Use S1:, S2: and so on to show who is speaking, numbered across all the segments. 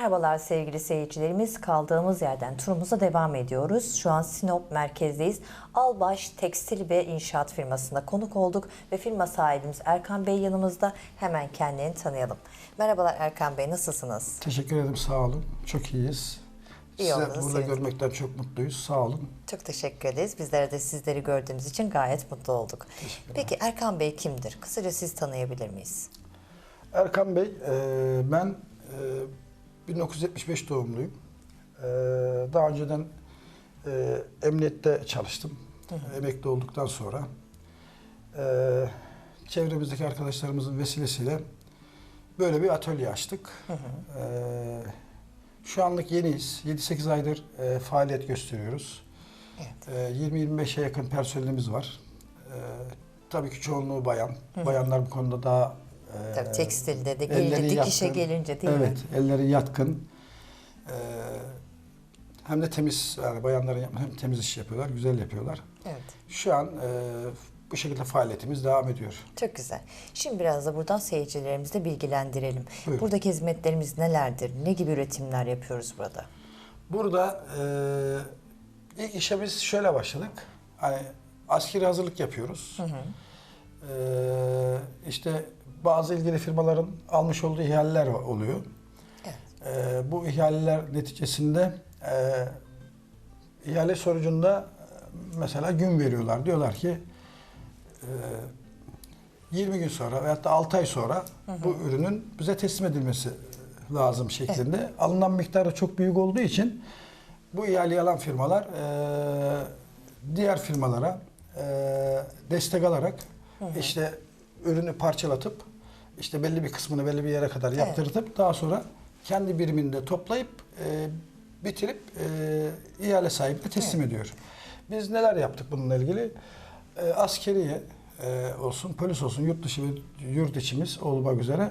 S1: Merhabalar sevgili seyircilerimiz. Kaldığımız yerden turumuza devam ediyoruz. Şu an Sinop merkezdeyiz. Albaş Tekstil ve İnşaat firmasında konuk olduk ve firma sahibimiz Erkan Bey yanımızda. Hemen kendini tanıyalım. Merhabalar Erkan Bey, nasılsınız?
S2: Teşekkür ederim, sağ olun. Çok iyiyiz.
S1: İyi
S2: Size burada
S1: sevindim.
S2: görmekten çok mutluyuz. Sağ olun.
S1: Çok teşekkür ederiz. Bizler de sizleri gördüğümüz için gayet mutlu olduk. Peki Erkan Bey kimdir? Kısaca siz tanıyabilir miyiz?
S2: Erkan Bey, e, ben e, 1975 doğumluyum. E, daha önceden e, emniyette çalıştım. Emekli olduktan sonra. E, çevremizdeki arkadaşlarımızın vesilesiyle böyle bir atölye açtık. E, şu anlık yeniyiz. 7-8 aydır e, faaliyet gösteriyoruz.
S1: Evet.
S2: Ee, 20-25'e yakın personelimiz var. Ee, tabii ki çoğunluğu bayan. Bayanlar bu konuda daha e,
S1: Tabii tekstilde de
S2: elleri
S1: gelince, dikişe
S2: yatkın.
S1: gelince değil mi?
S2: evet, elleri yatkın. Ee, hem de temiz, yani bayanların hem temiz iş yapıyorlar, güzel yapıyorlar.
S1: Evet.
S2: Şu an e, bu şekilde faaliyetimiz devam ediyor.
S1: Çok güzel. Şimdi biraz da buradan seyircilerimizi de bilgilendirelim.
S2: Buyurun.
S1: Buradaki hizmetlerimiz nelerdir? Ne gibi üretimler yapıyoruz burada?
S2: Burada e, ilk işe biz şöyle başladık. Hani askeri hazırlık yapıyoruz. E, işte bazı ilgili firmaların almış olduğu ihaleler oluyor.
S1: Evet.
S2: E, bu ihaleler neticesinde e, ihale sonucunda e, mesela gün veriyorlar. Diyorlar ki e, 20 gün sonra veyahut da 6 ay sonra bu ürünün bize teslim edilmesi lazım şeklinde. Alınan miktarı çok büyük olduğu için bu ihaleyi alan firmalar e, diğer firmalara e, destek alarak işte ürünü parçalatıp işte belli bir kısmını belli bir yere kadar yaptırtıp daha sonra kendi biriminde toplayıp e, bitirip e, ihale sahibine teslim ediyor. Biz neler yaptık bununla ilgili? E, askeriye e, olsun, polis olsun, yurt dışı ve yurt içimiz olmak üzere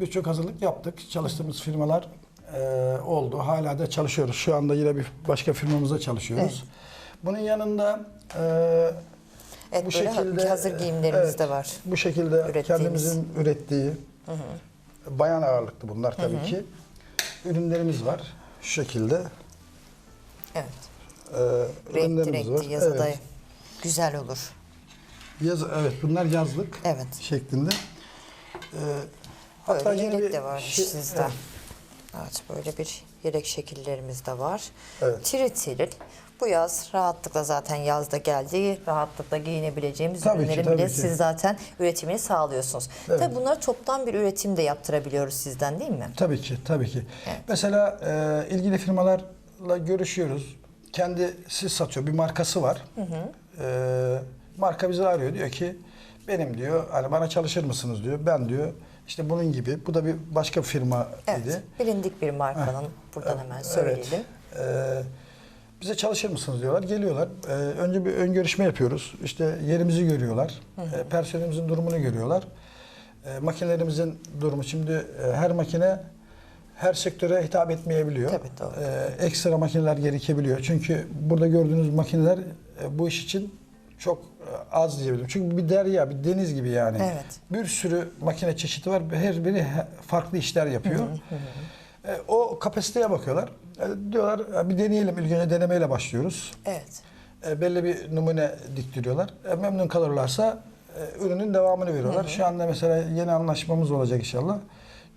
S2: birçok hazırlık yaptık. Çalıştığımız firmalar e, oldu. Hala da çalışıyoruz. Şu anda yine bir başka firmamızda çalışıyoruz. Bunun yanında e,
S1: Evet, böyle ha- hazır giyimlerimiz de var.
S2: Bu şekilde kendimizin ürettiği bayan ağırlıklı bunlar tabii ki. Ürünlerimiz var. Şu şekilde
S1: Evet.
S2: e,
S1: Renkli
S2: var.
S1: renkli yazıda
S2: Evet.
S1: güzel olur.
S2: Yaz, evet bunlar yazlık
S1: Evet.
S2: şeklinde. E,
S1: Böyle
S2: yine
S1: yelek
S2: bir
S1: de var
S2: şey-
S1: sizde.
S2: evet.
S1: Evet. böyle bir yelek şekillerimiz de var.
S2: Evet.
S1: Tiril. Bu yaz rahatlıkla zaten yazda geldi. Rahatlıkla giyinebileceğimiz
S2: Tabii ki,
S1: ürünlerin
S2: tabii
S1: bile
S2: ki.
S1: siz zaten üretimini sağlıyorsunuz.
S2: Evet.
S1: Tabii bunları toptan bir üretim de yaptırabiliyoruz sizden değil mi?
S2: Tabii ki, tabii ki.
S1: Evet.
S2: Mesela e, ilgili firmalarla görüşüyoruz. Kendisi satıyor, bir markası var. E, marka bizi arıyor, diyor ki benim diyor, hani bana çalışır mısınız diyor. Ben diyor, işte bunun gibi, bu da bir başka firma
S1: Evet.
S2: idi.
S1: Bilindik bir markanın buradan hemen söyleyelim.
S2: Evet. Bize çalışır mısınız diyorlar. Geliyorlar. E, önce bir ön görüşme yapıyoruz. İşte yerimizi görüyorlar. E, personelimizin durumunu görüyorlar. E, makinelerimizin durumu. Şimdi e, her makine her sektöre hitap etmeyebiliyor.
S1: Tabii, doğru.
S2: E, ekstra makineler gerekebiliyor. Çünkü burada gördüğünüz makineler e, bu iş için çok e, az diyebilirim. Çünkü bir derya, bir deniz gibi yani.
S1: Evet.
S2: Bir sürü makine çeşidi var. Her biri farklı işler yapıyor. E, o kapasiteye bakıyorlar. E, diyorlar "E, bir deneyelim. İlk önce denemeyle başlıyoruz.
S1: Evet.
S2: E, belli bir numune diktiriyorlar. E, memnun kalırlarsa e, ürünün devamını veriyorlar. Şu anda mesela yeni anlaşmamız olacak inşallah.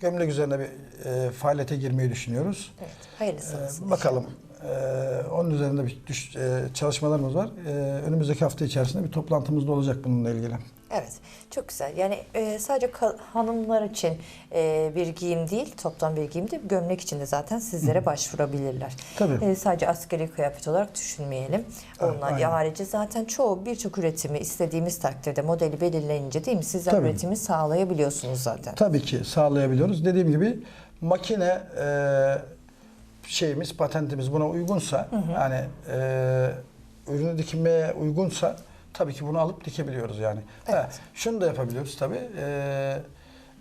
S2: Gömlek üzerine bir e, faaliyete girmeyi düşünüyoruz.
S1: Evet. Hayırlısı
S2: E,
S1: olsun.
S2: bakalım. E, onun üzerinde bir düş, e, çalışmalarımız var. E, önümüzdeki hafta içerisinde bir toplantımız da olacak bununla ilgili.
S1: Evet, çok güzel. Yani e, sadece hanımlar için e, bir giyim değil, toptan bir giyim değil, gömlek için de zaten sizlere başvurabilirler.
S2: Tabii.
S1: E, sadece askeri kıyafet olarak düşünmeyelim. Onlar
S2: aynen.
S1: harici zaten çoğu birçok üretimi istediğimiz takdirde modeli belirlenince değil mi? Sizler
S2: Tabii.
S1: üretimi sağlayabiliyorsunuz zaten.
S2: Tabii ki sağlayabiliyoruz. Dediğim gibi makine e, şeyimiz, patentimiz buna uygunsa, yani e, ürünü dikmeye uygunsa tabii ki bunu alıp dikebiliyoruz yani.
S1: Evet.
S2: Ha, şunu da yapabiliyoruz tabii. E,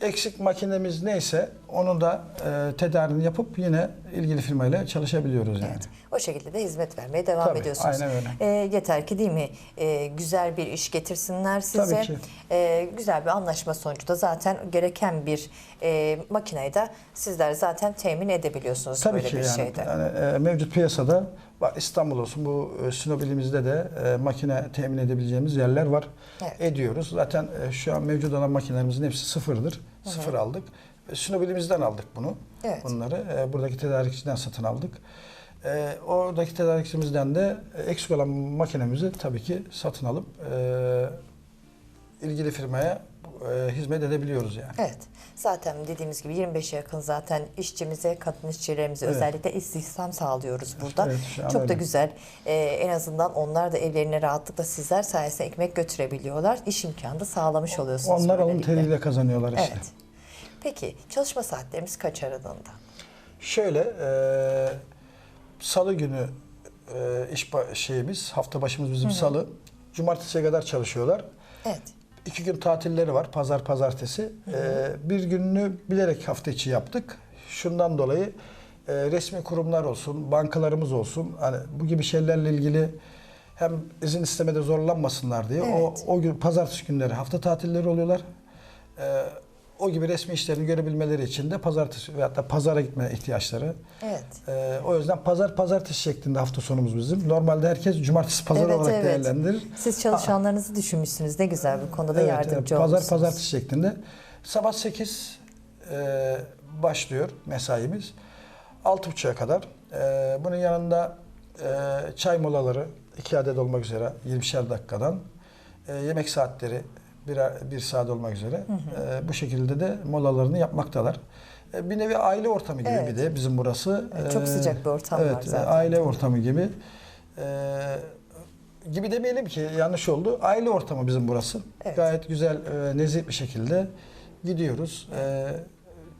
S2: Eksik makinemiz neyse onu da e, tedarini yapıp yine ilgili firmayla çalışabiliyoruz yani.
S1: Evet. O şekilde de hizmet vermeye devam
S2: Tabii,
S1: ediyorsunuz.
S2: aynen öyle.
S1: Ee, yeter ki değil mi? Ee, güzel bir iş getirsinler size.
S2: Tabii ki.
S1: Ee, güzel bir anlaşma sonucu da zaten gereken bir e, makineyi de sizler zaten temin edebiliyorsunuz
S2: Tabii
S1: böyle
S2: ki
S1: bir
S2: yani,
S1: şeyde.
S2: yani e, mevcut piyasada İstanbul olsun bu e, Sinop ilimizde de e, makine temin edebileceğimiz yerler var.
S1: Evet.
S2: Ediyoruz. Zaten e, şu an mevcut olan makinelerimizin hepsi sıfırdır. Sıfır aldık. E, Sinop ilimizden aldık bunu.
S1: Evet.
S2: Bunları e, buradaki tedarikçiden satın aldık. E, oradaki tedarikçimizden de e, eksik olan makinemizi tabii ki satın alıp e, ilgili firmaya e, hizmet edebiliyoruz yani.
S1: Evet. Zaten dediğimiz gibi 25'e yakın zaten işçimize, kadın işçilerimize
S2: Evet.
S1: özellikle istihdam sağlıyoruz burada.
S2: Evet,
S1: Çok da güzel. Ee, en azından onlar da evlerine rahatlıkla sizler sayesinde ekmek götürebiliyorlar. İş imkanı da sağlamış oluyorsunuz.
S2: Onlar alın teriyle kazanıyorlar işte.
S1: Evet. Peki çalışma saatlerimiz kaç aralığında?
S2: Şöyle e, salı günü e, iş şeyimiz hafta başımız bizim salı. Cumartesiye kadar çalışıyorlar.
S1: Evet.
S2: İki gün tatilleri var. Pazar, pazartesi. E, bir gününü bilerek hafta içi yaptık. Şundan dolayı e, resmi kurumlar olsun, bankalarımız olsun. Hani bu gibi şeylerle ilgili hem izin istemede zorlanmasınlar diye o,
S1: Evet.
S2: o gün pazartesi günleri hafta tatilleri oluyorlar. E, o gibi resmi işlerini görebilmeleri için de pazartesi veyahut da pazara gitme ihtiyaçları.
S1: Evet.
S2: Ee, o yüzden pazar pazartesi şeklinde hafta sonumuz bizim. Normalde herkes cumartesi pazar
S1: Evet,
S2: olarak
S1: evet.
S2: değerlendirir.
S1: Siz çalışanlarınızı düşünmüşsünüz. Ne güzel bu konuda
S2: Evet,
S1: yardımcı
S2: evet, pazar pazartesi şeklinde. Sabah 8 e, başlıyor mesaimiz. 6.30'a kadar. E, bunun yanında e, çay molaları 2 adet olmak üzere 20'şer dakikadan. E, yemek saatleri bir, bir saat olmak üzere. E, bu şekilde de molalarını yapmaktalar. E, bir nevi aile ortamı gibi
S1: Evet.
S2: bir de bizim burası.
S1: Evet, çok
S2: E,
S1: sıcak bir ortam var
S2: evet,
S1: zaten.
S2: aile ortamı gibi. E, gibi demeyelim ki yanlış oldu. Aile ortamı bizim burası.
S1: Evet.
S2: Gayet güzel, e, nezih bir şekilde gidiyoruz. E,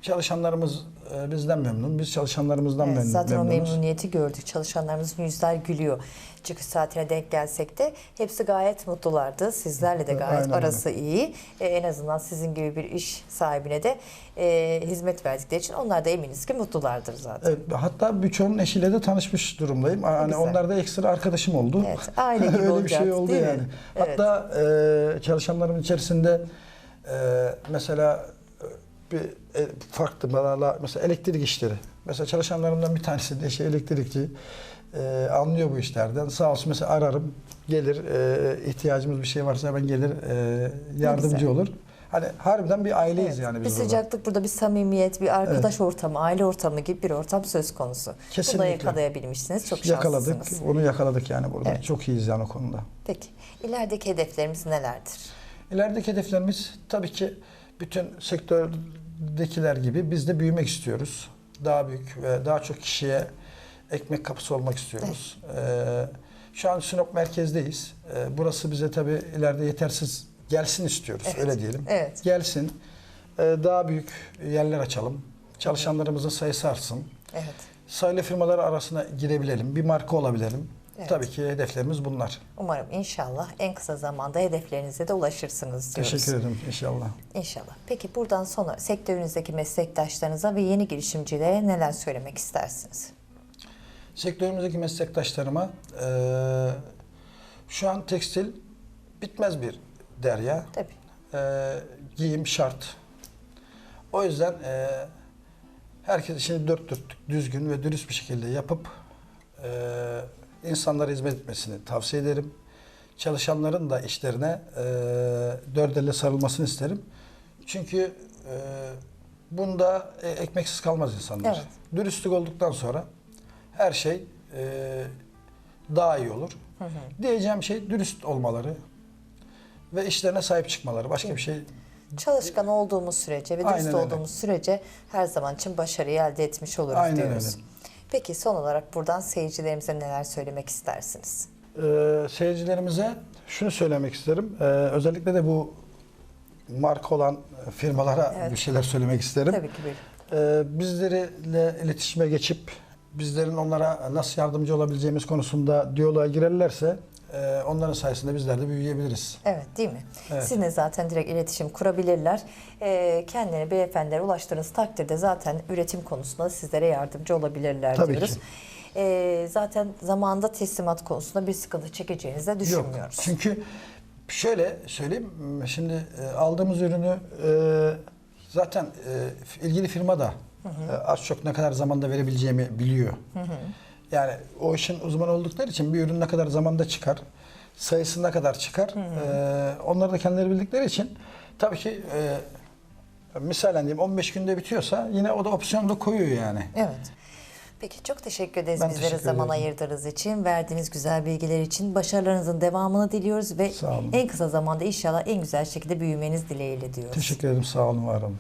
S2: çalışanlarımız e, bizden memnun. Biz çalışanlarımızdan
S1: Evet,
S2: memnun,
S1: zaten o
S2: memnunuz.
S1: memnuniyeti gördük. Çalışanlarımızın yüzler gülüyor. Çıkış saatine denk gelsek de hepsi gayet mutlulardı. Sizlerle de gayet
S2: Aynen öyle.
S1: arası iyi. E, en azından sizin gibi bir iş sahibine de e, hizmet verdikleri için onlar da eminiz ki mutlulardır zaten.
S2: Evet, hatta birçoğunun eşiyle de tanışmış durumdayım. Hani
S1: güzel.
S2: onlar da ekstra arkadaşım oldu.
S1: Evet, aile gibi
S2: Öyle bir
S1: olacak,
S2: şey oldu
S1: değil mi?
S2: yani.
S1: Evet.
S2: Hatta e, çalışanlarımın içerisinde e, mesela e, bir e, farklı mesela, mesela elektrik işleri. Mesela çalışanlarımdan bir tanesi de şey elektrikçi e, anlıyor bu işlerden. Sağ olsun mesela ararım gelir e, ihtiyacımız bir şey varsa hemen gelir e, yardımcı olur. Hani harbiden bir aileyiz
S1: Evet,
S2: yani
S1: bir
S2: biz burada.
S1: sıcaklık burada bir samimiyet, bir arkadaş ortamı, aile ortamı gibi bir ortam söz konusu. Bunu da
S2: Kesinlikle.
S1: yakalayabilmişsiniz. Çok
S2: yakaladık.
S1: şanslısınız.
S2: Onu yakaladık yani burada.
S1: Evet.
S2: Çok iyiyiz yani o konuda.
S1: Peki ilerideki hedeflerimiz nelerdir?
S2: İlerideki hedeflerimiz tabii ki bütün sektördekiler gibi biz de büyümek istiyoruz. Daha büyük ve daha çok kişiye ekmek kapısı olmak istiyoruz. Ee, şu an Sinop merkezdeyiz. Ee, burası bize tabii ileride yetersiz gelsin istiyoruz
S1: Evet.
S2: öyle diyelim.
S1: Evet.
S2: Gelsin. Ee, daha büyük yerler açalım. Çalışanlarımızın sayısı artsın.
S1: Evet.
S2: Sayılı firmalar arasına girebilelim. Bir marka olabilelim.
S1: Evet.
S2: Tabii ki hedeflerimiz bunlar.
S1: Umarım inşallah en kısa zamanda hedeflerinize de ulaşırsınız diyoruz.
S2: Teşekkür ederim inşallah.
S1: İnşallah. Peki buradan sonra sektörünüzdeki meslektaşlarınıza ve yeni girişimcilere neler söylemek istersiniz?
S2: Sektörümüzdeki meslektaşlarıma eee, şu an tekstil bitmez bir derya.
S1: Tabii.
S2: Eee, giyim şart. O yüzden eee herkes işini dört dörtlük düzgün ve dürüst bir şekilde yapıp eee insanlara hizmet etmesini tavsiye ederim. Çalışanların da işlerine eee dört elle sarılmasını isterim. Çünkü eee bunda e, ekmeksiz kalmaz insanlar.
S1: Evet.
S2: Dürüstlük olduktan sonra her şey eee, daha iyi olur. Diyeceğim şey dürüst olmaları ve işlerine sahip çıkmaları. Başka bir şey
S1: Çalışkan olduğumuz sürece ve dürüst
S2: Aynen öyle.
S1: olduğumuz sürece her zaman için başarıyı elde etmiş oluruz
S2: Aynen
S1: diyoruz.
S2: öyle.
S1: Peki son olarak buradan seyircilerimize neler söylemek istersiniz?
S2: Ee, seyircilerimize şunu söylemek isterim. Ee, özellikle de bu marka olan firmalara
S1: Evet.
S2: bir şeyler söylemek isterim.
S1: Tabii ki buyurun.
S2: Ee, bizlerle iletişime geçip bizlerin onlara nasıl yardımcı olabileceğimiz konusunda diyaloğa girerlerse e, onların sayesinde bizler de büyüyebiliriz.
S1: Evet değil mi?
S2: Evet.
S1: Sizinle zaten direkt iletişim kurabilirler. Ee, kendilerini beyefendilere ulaştığınız takdirde zaten üretim konusunda sizlere yardımcı olabilirler
S2: Tabii
S1: diyoruz.
S2: ki.
S1: Ee, zaten zamanında teslimat konusunda bir sıkıntı çekeceğinizi de
S2: Yok.
S1: düşünmüyoruz.
S2: Çünkü şöyle söyleyeyim. Şimdi e, aldığımız ürünü e, zaten e, ilgili firma da e, az çok ne kadar zamanda verebileceğimi biliyor. Yani o işin uzmanı oldukları için bir ürün ne kadar zamanda çıkar, sayısı ne kadar çıkar, e, onları da kendileri bildikleri için tabii ki e, misalen diyeyim 15 günde bitiyorsa yine o da opsiyonu da koyuyor yani.
S1: Evet. Peki çok teşekkür ederiz
S2: Ben
S1: bizlere
S2: teşekkür
S1: zaman
S2: ederim.
S1: ayırdığınız için, verdiğiniz güzel bilgiler için. Başarılarınızın devamını diliyoruz ve en kısa zamanda inşallah en güzel şekilde büyümeniz dileğiyle diyoruz.
S2: Teşekkür ederim. Sağ olun, var olun.